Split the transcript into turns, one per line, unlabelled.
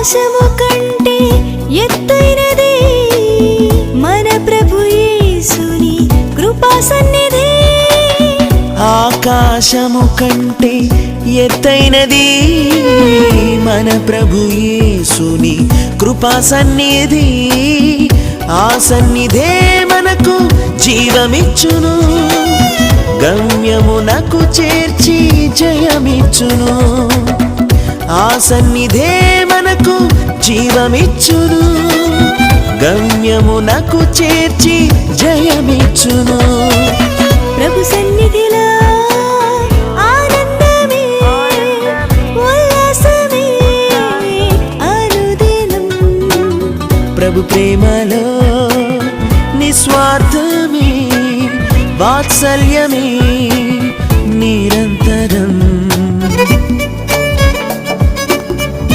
ఆకాశము కంటే ఎత్తైనది. మన ప్రభు యేసుని కృపా సన్నిధి.
ఆకాశము కంటే ఎత్తైనది. మన ప్రభు యేసుని కృపా సన్నిధి. ఆ సన్నిధే మనకు జీవమిచ్చును. గమ్యమునకు చేర్చి జయమిచ్చును. ఆ సన్నిధే జీవమిచ్చును. గమ్యమునకు చేర్చి జయమిచ్చును.
ప్రభు సన్నిధిలో
ప్రభు ప్రేమలో నిస్వార్థమే వాత్సల్యమే.